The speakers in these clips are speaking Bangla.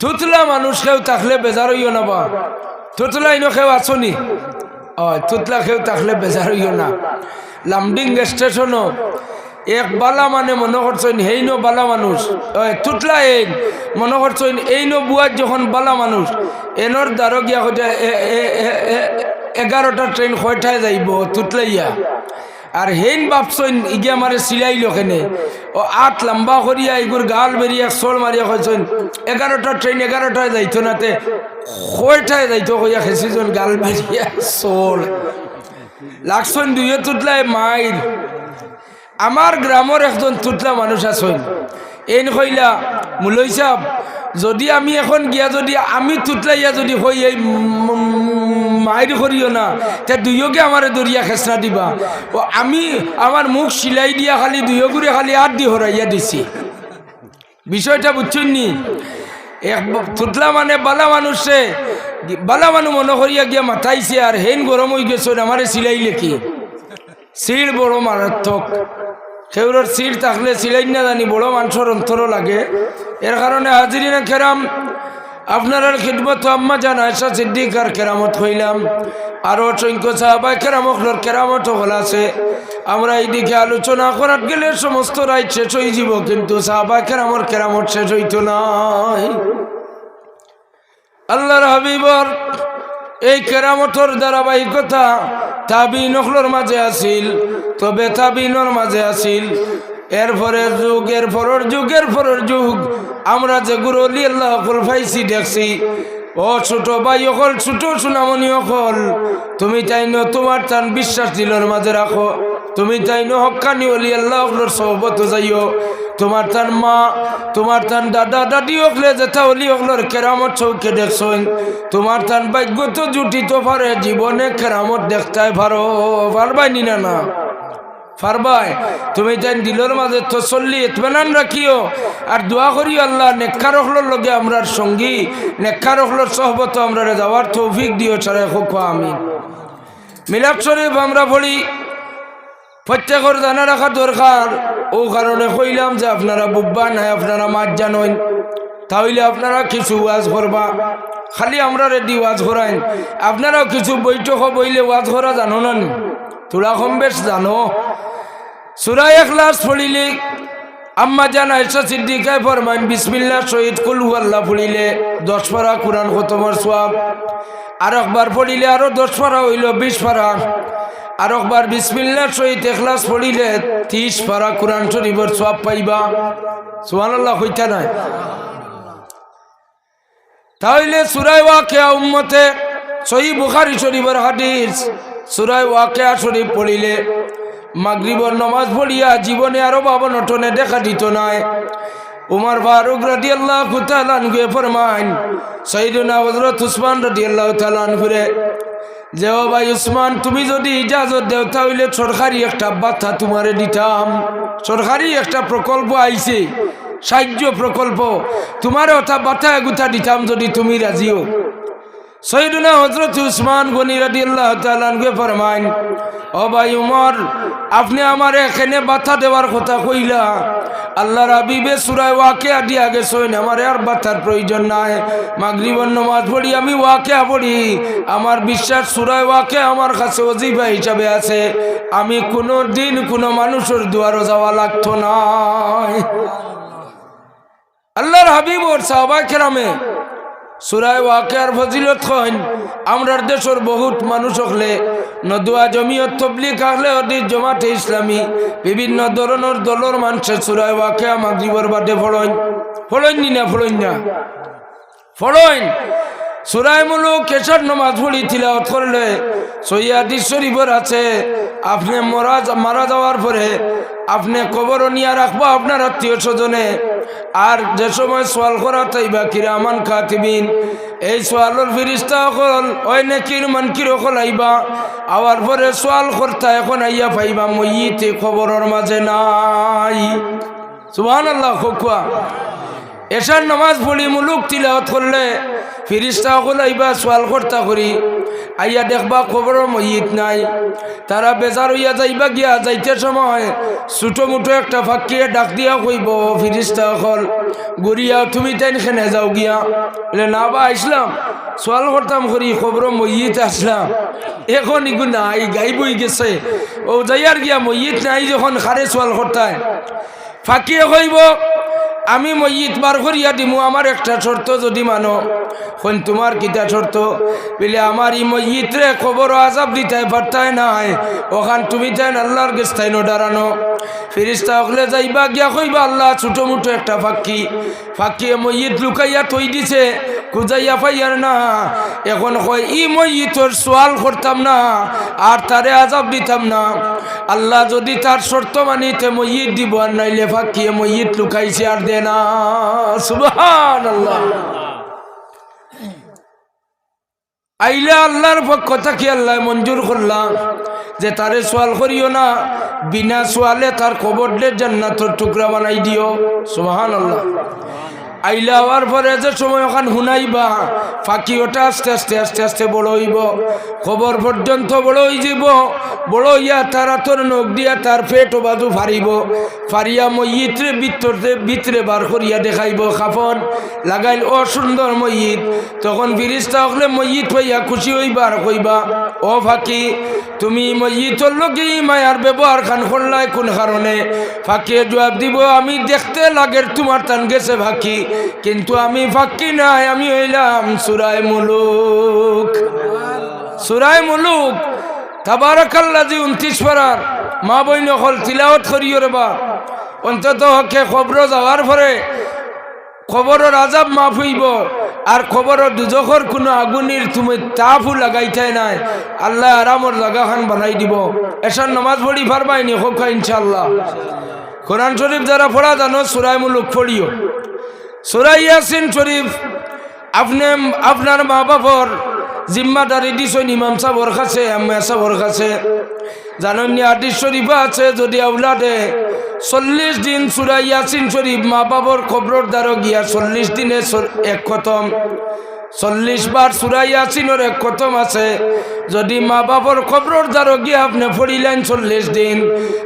থুতলা মানুষ কেউ থাকলে বেজার হইও না বা। থুতলা ইনো কেউ আছনি ও থুতলা কেউ থাকলে বেজার হইও না। লামডিং স্টেশনও এক বালা মানে মনে করছেন হেইনো বালা মানুষ। তুতলা এইন মনে করছেন এইনো বুয়ার যখন বালা মানুষ। এনর দ্বারো গিয়া হইতে এগারোটা ট্রেন কয়টায় যাইব তুতলাইয়া আর হেইন বাপসইন ইগিয়া মারে সিলাইল কেনে? ও আট লম্বা করিয়া এগুর গাল বেরিয়া সোল মারিয়া কইছেন, এগারোটা ট্রেন এগারোটায় যাইতো নাতে কয়টায় যাইতো? কইয়া খেসিজন গাল বেরিয়া সোল লাগছেন দুইয়ে তুতলায় মাইল। আমার গ্রামের একজন তুতলা মানুষ আছেন। এই কইলা, মুলই যদি আমি এখন গিয়া যদি, আমি তুতলাইয়া যদি হই, এই মায়ের করিও না। তে দুইয়োকে আমার দরিয়া খেসনা দিবা। ও আমি আমার মুখ সিলাই দিয়া খালি দুইও করে খালি আট দি হরাইয়া দিছি। বিষয়টা বুঝছেন নি এক তুতলা মানে বালা মানুষে বালা মানুষ মনে করিয়া গিয়া মাথাইছে আর হেন গরম হয়ে গেছে আমারে সিলাইলে কি? সিল বড় মারাত্মক। সেগুলোর সিল থাকলে সিলাই না জানি বড় মানুষের অন্তরও লাগে। এর কারণে হাজিরিনা কেরাম আপনার খিদমত আম্মা জান আয়সা সিদ্দিক আর কেরামত হইলাম। আরও অসংখ্য সাহাবাই কেরামকলোর কেরামত হল আছে। আমরা এই দিকে আলোচনা করার গেলে সমস্ত রায় শেষ হয়ে যাব, কিন্তু সাহাবাই কেরামর কেরামত শেষ হইতো নাই। আল্লাহর হাবিবর এই কেরামতর ধারাবাহিকতা তাবি মাঝে আসিল তবে তাবিনর মাঝে আসিল এরপরে যুগ এর যুগ যুগের পরের যুগ। আমরা যে গুরু অলি আল্লাহ পাইছি, দেখছি। ও ছোট ভাই অকল, ছোট সুনামনি অকল। তুমি তাই ন তোমার তান বিশ্বাস দিলর মাঝে রাখো। তুমি তাই ন হকানি অলি আল্লাহ অকলোর সহবত যাইও। তোমার তার মা, তোমার তার দাদা, দাদি অকলে যেথা অলি অকলোর কেরামত চৌকে দেখছেন তোমার তার ভাগ্য তো জুটিতে পারে, জীবনে কেরামত দেখতে পারো, পারবাই না না। ফারবাই তুমি তাই দিলর মাঝে তো চললি এতমেনান রাখিও। আর দোয়া করি আল্লাহ নেক্ষা রখলোর লগে আমরার সঙ্গী নেক্ষা রখলোর সহবত আমরা যাওয়ার তৌফিক দিও ছাড়া হোক আমি মিলাদ শরীফ আমরা পড়ি, প্রত্যেকের জানা রাখা দরকার। ও কারণে কইলাম যে আপনারা বুব্বা নাই, আপনারা মাছ জানেন তাহলে আপনারা কিছু ওয়াজ করবা। খালি আমরা রেডি ওয়াজ করাইন। আপনারাও কিছু বৈঠক বইলে ওয়াজ করা জানো নি? তোরা কম বেশ জানো। সুরাই এখলাস পড়িলে আম্মা জান আয়সা সিদ্দিকায় ফরমাইন বিসমিল্লা শহীদ কুল আল্লাহ পড়িলে দশ পারা কোরআন খতমর সোয়াব। আর একবার পড়িলে আরও দশ পারা হইল বিশ পারা। আর একবার বিসমিল্লা শহীদ এখলাস পড়িলে ত্রিশ পারা কোরআন শরীফর সোয়াব পাইবা। সোহান আল্লাহ হইতা নাই? তাহলে সুরাই ওয়াকে উম্মতে সহি বুখারি শরীফের হাদিস সুরাই ওয়াকে শরীফ পড়িলে মাগরিবর নমাজ পড়িয়া জীবনে আরও বাবা নটনে দেখা দিত নাই। উমর ফারুক রাদি আল্লাহ কুতালান গুয়ে ফরমাইন সৈদুনা হজরত উসমান রাদি আল্লাহ তালান ঘুরে যে ও ভাই উসমান, তুমি যদি ইজাজত দেও তাহলে সরকারি একটা বার্তা তোমারে দিতাম। সরকারি একটা প্রকল্প আইছে, সাহায্য প্রকল্প তোমার ওটা বার্তা এগুতা দিতাম যদি তুমি রাজিও সৈদুনা হজরত উসমান গনি ফরমাইন ও ভাই উমর, আপনি আমার এখানে বাথা দেওয়ার কথা কইলা। আল্লাহ রাবিবে সুরায় ওয়াকে দিয়া গেছেন, আমার আর বাথার প্রয়োজন নাই। মাগরিবন নমাজ পড়ি, আমি ওয়াকে পড়ি। আমার বিশ্বাস সুরায় ওয়াকে আমার কাছে অজিফা হিসাবে আছে। আমি কোনো দিন কোনো মানুষের দুয়ারও যাওয়া লাগতো না আল্লাহর হাবিব ওর সাহবা কেরামে সুরায় ওয়াকের ফজিলত হইন আমরার দেশের বহুত মানুষ হলে, নদুয়া জমিয়ত তবলিক আহলে হদিস জমাতে ইসলামী বিভিন্ন ধরনের দলর মানুষে সুরায় ওয়াকে মাগরিবর বাদে ফড়ইন। ফড়ইন না ফড়ইন না? ফড়ইন। সুরায় মুলুক কেশর নমাজ পড়ি, তিলাওয়াত করলে সৈয়াদি শরীফর আছে, আপনি মরা মারা যাওয়ার পরে আপনি কবর নিয়ে রাখব আপনার আত্মীয় স্বজনে। আর যে সময় সোয়াল করা তাইবা কিরামান খাতিবিন, এই সোয়ালর ফিরিস্তা অকল ওই নেকির মানকির অকল আইবা, আওয়ার পরে সোয়াল করতা এখন আইয়া পাইবা মইতে খবরের মাঝে নাই। সুবহান আল্লাহ খোকুয়া এসার নামাজ পড়ি, মুলুক তিলাওয়াত করলে ফিরিস্তা অকল আইবা সোয়াল কর্তা করি। আইয়া দেখবা খবর মহিত নাই। তারা বেজার হইয়া যাইবা গিয়া যাইতে সময় ছোটো মুটো একটা ফাঁকিয়ে ডাক দিয়া কইব ফিরিস্তা হল গড়িয়া তুমি তাই খেনে যাও গিয়া। বলে, না বা আইসলাম সোয়াল করতাম করি খবর মহিত আসলাম। এখন ইগু গাই বই গেছে। ও যাইয়ার গিয়া মহিত নাই যখন খারে সোয়াল করতায়। ফাঁকিয়ে কইব আমি মইত বার করিয়া দিমু, আমার একটা শর্ত যদি মানো। হন তোমার কিতা শর্ত? বলে, আমার ই মইতরে খবর আজাব দিতে পারতাই নাই। ওখান তুমি তাই আল্লাহর গেস্তাই দাঁড়ানো। ফিরিস্তা হলে যাইবা গিয়া কইবা, আল্লাহ ছোটো মোটো একটা ফাঁকি। ফাঁকিয়ে মইত লুকাইয়া থই দিছে। খুঁজাইয়া পাইয়ার না। এখন কয়, ই মইতর সোয়াল করতাম না, আর তারে আজাব দিতাম না। আল্লাহ যদি তার শর্ত মানিতে মই মইত দিব, আর নাইলে ফাঁকিয়ে মইত লুকাইছে আর দে না। সুবহান আল্লাহ আইলে আল্লাহর পক্ষ থেকে আল্লাহ মঞ্জুর করলাম, যে তারে সোয়াল করিও না, বিনা সোয়ালে তার কবর দে জান্নাতর টুকরা বানাই দিও। সুবহান আল্লাহ আইলা হওয়ার পরে যে সময় ওখান শুনাইবা ফাঁকি ওটা আস্তে আস্তে আস্তে আস্তে বড় হইব। খবর পর্যন্ত বড় হয়ে যাব বড় হইয়া তারা তোর নখ দিয়া তার পেট বাজু ফারিব ফারিয়া মইতরে ভিতরতে ভিতরে বার করিয়া দেখাইব খাফন। লাগাইল, ও সুন্দর মইত তখন ফিরিস্তা হলে মইত হইয়া খুশি হইবা আর কইবা, ও ফাঁকি, তুমি মইতর লোকে মায়ার ব্যবহার খান করলাই কোন কারণে? ফাঁকিয়ে জবাব দিব, আমি দেখতে লাগের তোমার টান গেছে ফাঁকি। কিন্তু আমি ফাঁকি নাই, আমি হইলাম সুরায় মুলুক। সুরায় মুলুক তাবারাকাল্লাজি উনত্রিশ পারার মা বইন হল তিলাওয়াত করিও রে বা অন্তত হকে খবর যাওয়ার পরে খবরের আজাব মাফ হইব, আর খবরের দুজখর কোনো আগুনির তুমি তাপও লাগাইতাই নাই। আল্লাহ আরামর জায়গাখান বানাই দিব। এসার নামাজ পড়ি পারবাইনি হোক ইনশাল্লাহ কোরআন শরীফ যারা পড়া জানো সুরাই মুলুক পড়িও। সুরাই ইয়াসিন শরীফ, আপনি, আপনার মা বাবার জিম্মাদারি দিছেন, ইমাম সাহর কাছে, আম্মা সাহর কাছে। জানেন আদিস শরীফ আছে, যদি আউলাদে চল্লিশ দিন সুরাইয়াসিন শরীফ মা বাবার খবর দ্বারক গিয়া চল্লিশ দিনে এক খতম। চল্লিশ বার সুরাই ইয়াসিনের এক খতম আছে। যদি মা বাবার খবর দ্বারা গিয়া আপনি পড়িলেন চল্লিশ দিন,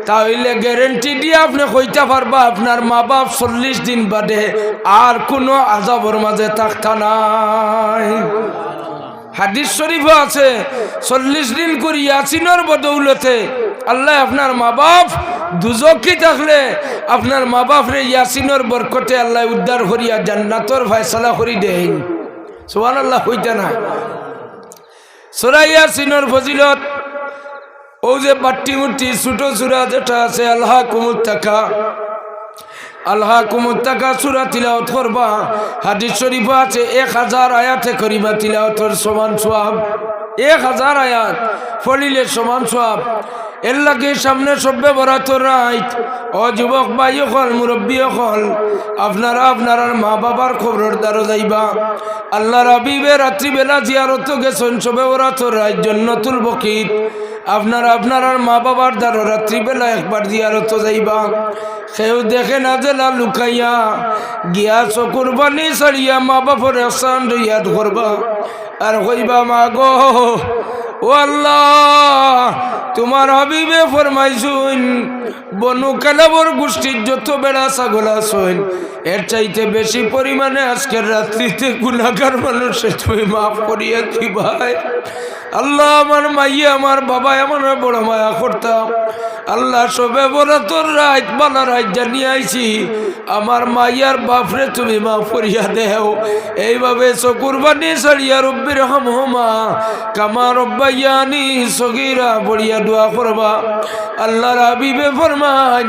তাহলে গ্যারেন্টি দিয়ে আপনি কইতে পারবা আপনার মা বাপ চল্লিশ দিন বাদে আর কোনো আজাবর মাঝে থাকতা নাই। হাদিস শরীফও আছে, চল্লিশ দিন করি ইয়াসিনের বদৌলতে আল্লাহ আপনার মা বাপ দুজকি থাকলে আপনার মা বাপ রে ইয়াসিনের বরকতে আল্লাহ উদ্ধার করিয়া জান্নাতর ফয়সালা করি দেন। সোহান আল্লাহ হইতে না সোরা ইয়াসিনের ফজিলত, ও যে বাট্টি মুট্টি ছোটো চূড়া যেটা আছে, আল্লাহ কুমুর টাকা আল্লাহ কুমুত্তাকা সুরা তিলাওত করবা। হাদিস শরীফ আছে, এক হাজার আয়াতে করিবা তিলাওতর সমান সোয়াব। এক হাজার আয়াত ফলিলে সমান সোয়াব। এর লাগে সামনে সভ্যে বরাত রাইত ও যুবক ভাই হল, মুরব্বী হল, আপনারা আপনার মা বাবার খবরের দ্বারা যাইবা। আল্লাহ রাবিবে রাত্রিবেলা জিয়ারত গেছেন, সবে বরাত রাইত জন্নতুল বকিত। আপনার আপনার মা বাবার দ্বারা রাত্রিবেলা একবার জিয়ারত যাইবা। সেও দেখে না জেলা লুকাইয়া, গিয়া চকুর বানি সারিয়া মা বাপর এসান ইয়াদ করবা। আর কইবা, মা গো ও আল্লাহ, তোমার হাবিবে ফরমাইছুন বনু কালাবর গোষ্ঠীর যত বেড়া ছাগল আসুন এর চাইতে বেশি পরিমাণে আজকের রাত্রিতে গুণাগার মানুষের তুমি মাফ করিয়া দিবাই। আল্লাহ আমার মাইয়া, আমার বাবা, এমন বড় মায়া করতাম। আল্লাহ সবে বড় তোর রাত, বালা রাত জানিয়ে আইছি, আমার মাইয়ার বাপরে তুমি মা ফরিয়া দেও। এইভাবে চকুর বানি সারিয়া রব্বির হাম হোমা, কামা রব্বাইয়ানি সগিরা পড়িয়া দোয়া করবা। আল্লাহর হাবিবে ফরমান,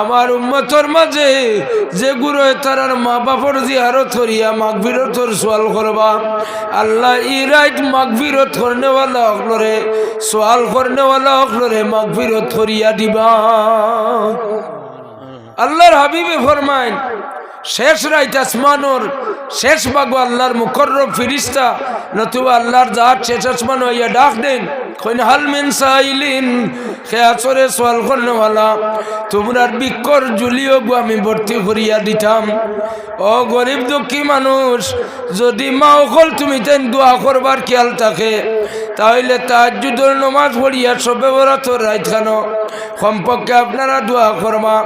আমার উম্মতর মাঝে যে গুরু তারার মা বাপর জিয়ারত করিয়া মাগবিরতর সোয়াল করবা। আল্লাহ ই রাইট মাগবিরত করনেওয়ালা আল্লাহর হাবিবে ফরমাইন, শেষ রাইত আসমানোর, শেষ বাগু আল্লাহর মুখর ফিরিস্তা, নতুবা আল্লাহর জাহাজ শেষ আসমান হইয়া ডাক দেন। কইন, হাল মিন সাইলিন? আসরে সোয়াল করনেওয়ালা, তোমরার বিক্ষর জুলিও গো আমি ভর্তি করিয়া দিতাম। ও গরিব দুঃখী মানুষ, যদি মা অকল তুমি তেন দোয়া করবার খেয়াল থাকে, তাহলে তাহাজুদর নমাজ পড়িয়া সবে বরাত রাইত খানো। কমপক্ষে আপনারা দোয়া করবা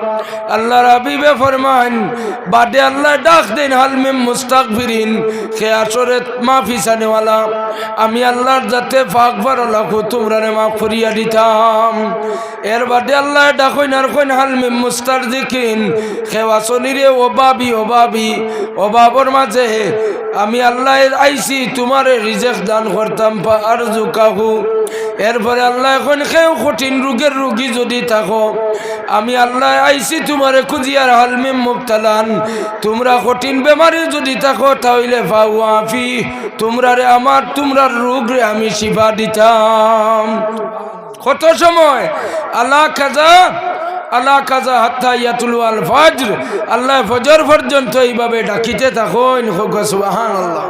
আল্লাহ রাবিবে ফরমান বাদে আল্লাহ ডাক দেন হালমিম মুস্তাক ফিরিন আসরে মাফি সানেওয়ালা, আমি আল্লাহর যাতে ফাঁক বারো লাখো তোমরা মাফ করিয়া দিতাম। এর বাদে আল্লাহ ডাকইন আর কইন হালমিম মুস্তার দেখিন ও অবাবি অবাবি বাবর মাঝে আমি আল্লাহ আইসি, তোমার রিজেক দান করতাম আর জুকাহু এরপরে আল্লাহ এখন কেউ কঠিন রোগের রুগী যদি থাকো, আমি আল্লাহ আইসি, তোমারে খুঁজিয়ার হালমিম মুক্তালান তোমরা কঠিন বেমারে যদি থাকো, তাহলে আফি তোমরা রে আমার, তোমরার রোগ রে আমি শিফা দিতাম। কত সময়? আল্লাহ খাজা আল্লাহ কাজা হাত্তা ইয়াতুল আল ফজর। আল্লাহ ফজর পর্যন্ত এইভাবে ডাকিতে থাকুন। সুবহান আল্লাহ